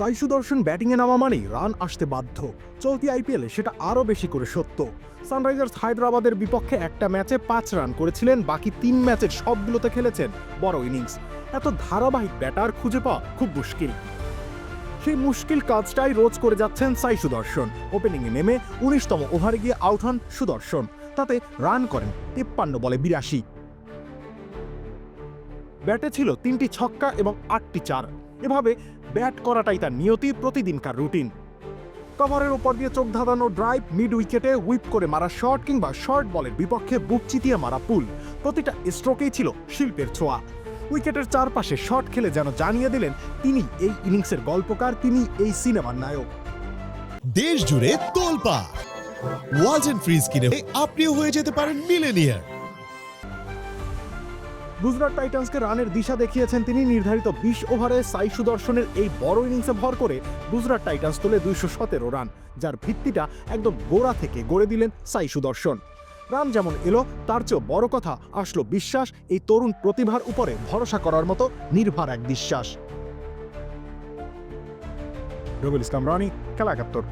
সাই সুদর্শন ব্যাটিংয়ে নামা মানেই রান আসতে বাধ্য। চলতি আইপিএলে সেটা আরও বেশি করে সত্য। সানরাইজার্স হায়দ্রাবাদের বিপক্ষে একটা ম্যাচে পাঁচ রান করেছিলেন, বাকি তিন ম্যাচের সবগুলোতে খেলেছেন বড় ইনিংস। এত ধারাবাহিক ব্যাটার খুঁজে পাওয়া খুব মুশকিল। সেই মুশকিল কাজটাই রোজ করে যাচ্ছেন সাই সুদর্শন ওপেনিংয়ে নেমে উনিশতম ওভারে গিয়ে আউট হন সুদর্শন। তাতে রান করেন তিপ্পান্ন বলে বিরাশি। ব্যাটে ছিল তিনটি ছক্কা এবং আটটি চার। এভাবে ব্যাট করাটাই তার নিয়তি প্রতিদিনকার রুটিন। কভারের ওপর দিয়ে চোখ ধাঁধানো ড্রাইভ, মিড উইকেটে হুইপ করে মারা শট কিংবা শর্ট বলের বিপক্ষে বুক চিতিয়ে মারা পুল। প্রতিটা স্ট্রোকেই ছিল শিল্পের ছোঁয়া। উইকেটের চারপাশে শট খেলে যেন জানিয়ে দিলেন, তিনি এই ইনিংসের গল্পকার, তিনি এই সিনেমার নায়ক। দেশ জুড়ে তোলপা ওয়ালজন ফ্রিজ কিনে আপনিও হয়ে যেতে পারেন মিলেনিয়ার। গুজরাট টাইটান্সকে রানের দিশা দেখিয়েছেন তিনি। নির্ধারিত বিশ ওভারে সাই সুদর্শনের এই বড় ইনিংসে ভর করে গুজরাট টাইটান্স তোলে দুইশো সতেরো রান, যার ভিত্তিটা একদম গোড়া থেকে গড়ে দিলেন সাই সুদর্শন। রান যেমন এলো, তার চেয়েও বড় কথা আসলো বিশ্বাস, এই তরুণ প্রতিভার উপরে ভরসা করার মতো নির্ভর এক বিশ্বাস। রবিল ইসলাম, রানি, খেলা একাত্তর।